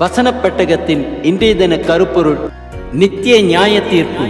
வசன பெட்டகத்தின் இன்றைய தின கருப்பொருள் நித்திய நியாய தீர்ப்பு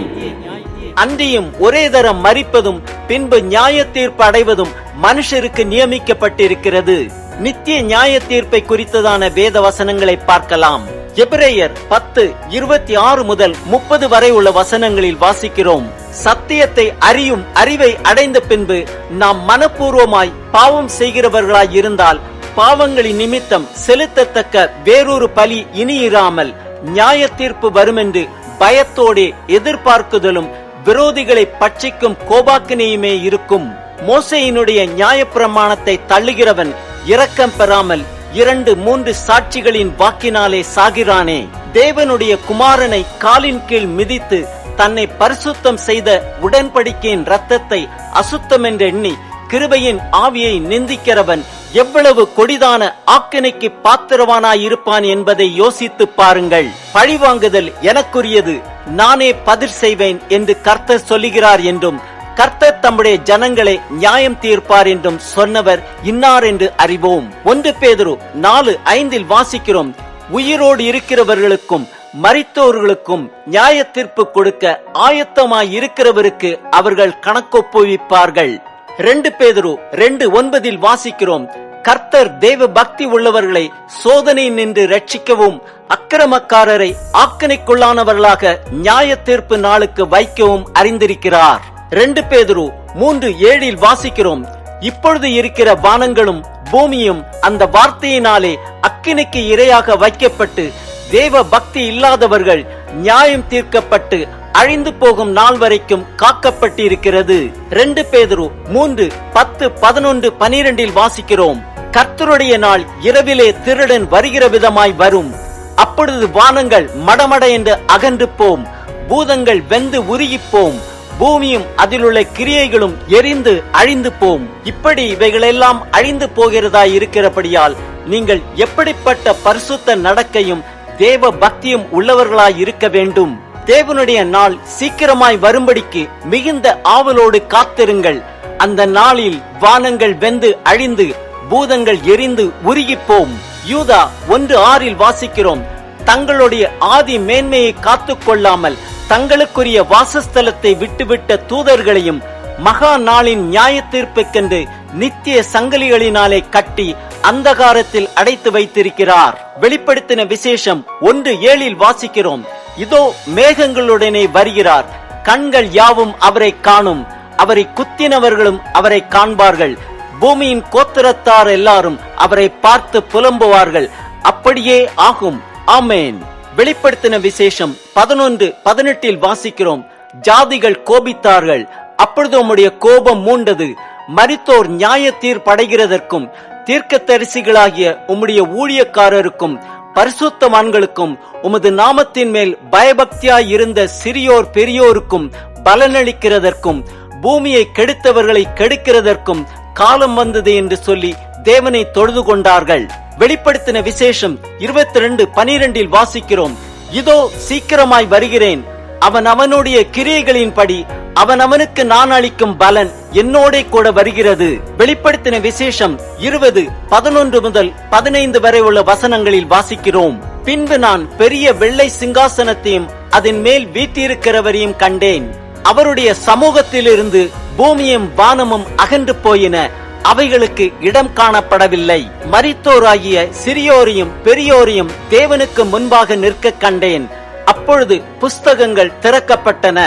அன்றியும் ஒரே தரம் மறிப்பதும் பின்பு நியாய தீர்ப்பு அடைவதும் மனுஷருக்கு நியமிக்கப்பட்டிருக்கிறது. நித்திய நியாய தீர்ப்பை குறித்ததான வேத வசனங்களை பார்க்கலாம். எபிரேயர் பத்து இருபத்தி ஆறு முதல் முப்பது வரை உள்ள வசனங்களில் வாசிக்கிறோம். சத்தியத்தை அறியும் அறிவை அடைந்த பின்பு நாம் மனப்பூர்வமாய் பாவம் செய்கிறவர்களாய் இருந்தால் பாவங்களின் நிமித்தம் செலுத்தத்தக்க வேறொரு பலி இனி இராமல் நியாய தீர்ப்பு வருமென்று பயத்தோடே எதிர்பார்க்குதலும் விரோதிகளை பட்சிக்கும் கோபாக்கினையுமே இருக்கும். மோசையினுடைய நியாயப்பிரமாணத்தை தள்ளுகிறவன் இரக்கம் பெறாமல் இரண்டு மூன்று சாட்சிகளின் வாக்கினாலே சாகிறானே. தேவனுடைய குமாரனை காலின் கீழ் மிதித்து தன்னை பரிசுத்தம் செய்த உடன்படிக்கையின் ரத்தத்தை அசுத்தம் என்று எண்ணி கிருபையின் ஆவியை நிந்திக்கிறவன் எவ்வளவு கொடிதான ஆக்கினைக்கு பாத்திரவானாயிருப்பான் என்பதை யோசித்து பாருங்கள். பழிவாங்குதல் எனக்குரியது. நானே பதில் செய்வேன் என்று கர்த்தர் சொல்லுகிறார் என்றும் கர்த்தர் தம்முடைய ஜனங்களை நியாயம் தீர்ப்பார் என்றும் சொன்னவர் இன்னார் என்று அறிவோம். ஒன்று பேதுரு நாலு ஐந்தில் வாசிக்கிறோம். உயிரோடு இருக்கிறவர்களுக்கும் மறித்தோர்களுக்கும் நியாய தீர்ப்பு கொடுக்க ஆயத்தமாய் இருக்கிறவருக்கு அவர்கள் கணக்கொப்புவிப்பார்கள் ரெண்டு பேதுரு ரெண்டு ஒன்பதில் வாசிக்கிறோம். கர்த்தர் தேவ பக்தி உள்ளவர்களை சோதனை நின்று ரட்சிக்கவும் அக்கிரமக்காரரை ஆக்கணைக்குள்ளானவர்களாக நியாய தீர்ப்பு நாளுக்கு வைக்கவும் அறிந்திருக்கிறார். ரெண்டு பேதுரு மூன்று ஏழில் வாசிக்கிறோம். இப்பொழுது இருக்கிற வானங்களும் பூமியும் அந்த வார்த்தையினாலே அக்கினிக்கு இரையாக வைக்கப்பட்டு தேவ பக்தி இல்லாதவர்கள் நியாயம் தீர்க்கப்பட்டு அழிந்து போகும் நாள் வரைக்கும் காக்கப்பட்டிருக்கிறது. ரெண்டு பேதரு மூன்று பத்து பதினொன்று பனிரெண்டில் வாசிக்கிறோம். கர்த்தருடைய நாள் இரவிலே திருடன் வருகிற விதமாய் வரும். அப்பொழுது வானங்கள் மடமட என்று அகன்று போம் பூதங்கள் வெந்து உருகிப்போம். பூமியும் அதிலுள்ள கிரியைகளும் எரிந்து அழிந்து போம் இப்படி இவைகளெல்லாம் அழிந்து போகிறதாய் இருக்கிறபடியால் நீங்கள் எப்படிப்பட்ட பரிசுத்த நடக்கையும் தேவ பக்தியும் உள்ளவர்களாய் இருக்க வேண்டும். தேவனுடைய நாள் சீக்கிரமாய் வரும்படிக்கு மிகுந்த ஆவலோடு காத்திருங்கள். அந்த நாளில் வானங்கள் வெந்து அழிந்து பூதங்கள் எரிந்து உருகிப்போம். யூதா ஒன்று ஆறில் வாசிக்கிறோம். தங்களுடைய ஆதி மேன்மையை காத்து கொள்ளாமல் தங்களுக்குரிய வாசஸ்தலத்தை விட்டுவிட்ட தூதர்களையும் மகா நாளின் நியாய தீர்ப்புக்கென்று நித்திய சங்கிலிகளினாலே கட்டி அந்தகாரத்தில் அடைத்து வைத்திருக்கிறார். வெளிப்படுத்தின விசேஷம் ஒன்று ஏழில் வாசிக்கிறோம். இதோ மேகங்களுடனே வருகிறார். கண்கள் யாவும் அவரை காணும். அவரை குத்தினவர்களும் அவரை காண்பார்கள். பூமியின் கோத்திரத்தார் எல்லாரும் அவரை பார்த்து புலம்புவார்கள். அப்படியே ஆகும். ஆமேன். வெளிப்படுத்தின விசேஷம் பதினொன்று பதினெட்டில் வாசிக்கிறோம். ஜாதிகள் கோபித்தார்கள். அப்பொழுது உம்முடைய கோபம் மூண்டது. மரித்தோர் நியாய தீர்ப்படைகிறதற்கும் தீர்க்க தரிசிகளாகிய உம்முடைய ஊழியக்காரருக்கும் பரிசுத்தவான்களுக்கும் உமது நாமத்தின் மேல் பயபக்தியாய் இருந்த சிறியோர் பெரியோருக்கும் பலனளிக்கிறதற்கும் பூமியை கெடுத்தவர்களை கெடுக்கிறதற்கும் காலம் வந்தது என்று சொல்லி தேவனை தொழுது கொண்டார்கள். வெளிப்படுத்தின விசேஷம் இருபத்தி ரெண்டு பனிரெண்டில் வாசிக்கிறோம். இதோ சீக்கிரமாய் வருகிறேன். அவன் அவனுடைய கிரியைகளின்படி அவன் அவனுக்கு நான் அளிக்கும் பலன் என்னோட கூட வருகிறது. வெளிப்படுத்தின விசேஷம் இருபது பதினொன்று முதல் பதினைந்து வரை உள்ள வசனங்களில் வாசிக்கிறோம். பின்பு நான் பெரிய வெள்ளை சிங்காசனத்தையும் அதன் மேல் வீட்டிருக்கிறவரையும் கண்டேன். அவருடைய சமூகத்திலிருந்து பூமியும் வானமும் அகன்று போயின. அவைகளுக்கு இடம் காணப்படவில்லை. மரித்தோராகிய சிறியோரையும் பெரியோரையும் தேவனுக்கு முன்பாக நிற்க கண்டேன். அப்பொழுது புஸ்தகங்கள் திறக்கப்பட்டன.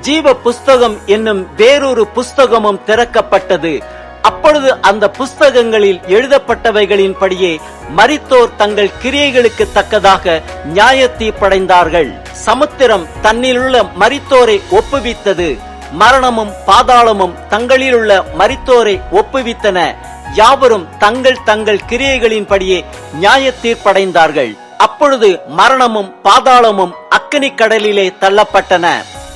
ஜீவ புஸ்தகம் என்னும் வேறொரு புஸ்தகமும் திறக்கப்பட்டது. அப்பொழுது அந்த புஸ்தகங்களில் எழுதப்பட்டவைகளின்படியே மரித்தோர் தங்கள் கிரியைகளுக்கு தக்கதாக நியாய தீர்ப்படைந்தார்கள் சமுத்திரம் தன்னிலுள்ள மரித்தோரை ஒப்புவித்தது. மரணமும் பாதாளமும் தங்களிலுள்ள மரித்தோரை ஒப்புவித்தன. யாவரும் தங்கள் தங்கள் கிரியைகளின்படியே நியாய தீர்ப்படைந்தார்கள் அப்பொழுது மரணமும் பாதாளமும் அக்கினி கடலிலே தள்ளப்பட்டன.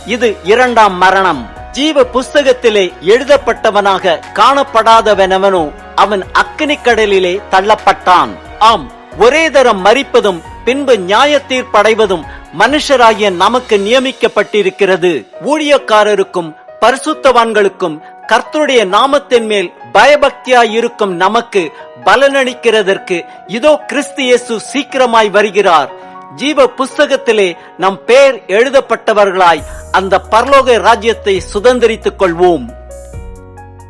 இது இரண்டாம் மரணம். ஜீவ புஸ்தகத்திலே எழுதப்பட்டவனாக காணப்படாதவனவனோ அவன் அக்கினி கடலிலே தள்ளப்பட்டான். ஆம் ஒரே தரம் மறிப்பதும் பின்பு நியாய தீர்ப்படைவதும் மனுஷராகிய நமக்கு நியமிக்கப்பட்டிருக்கிறது. ஊழியக்காரருக்கும் பரிசுத்தவான்களுக்கும் கர்த்தருடைய நாமத்தின் மேல் பயபக்தியா இருக்கும் நமக்கு பலனளிக்கிறதற்கு இதோ கிறிஸ்து இயேசு சீக்கிரமாய் வருகிறார். ஜீவ புஸ்தகத்திலே நம் பெயர் எழுதப்பட்டவர்களாய் அந்த பரலோக ராஜ்யத்தை சுதந்திரித்துக் கொள்வோம்.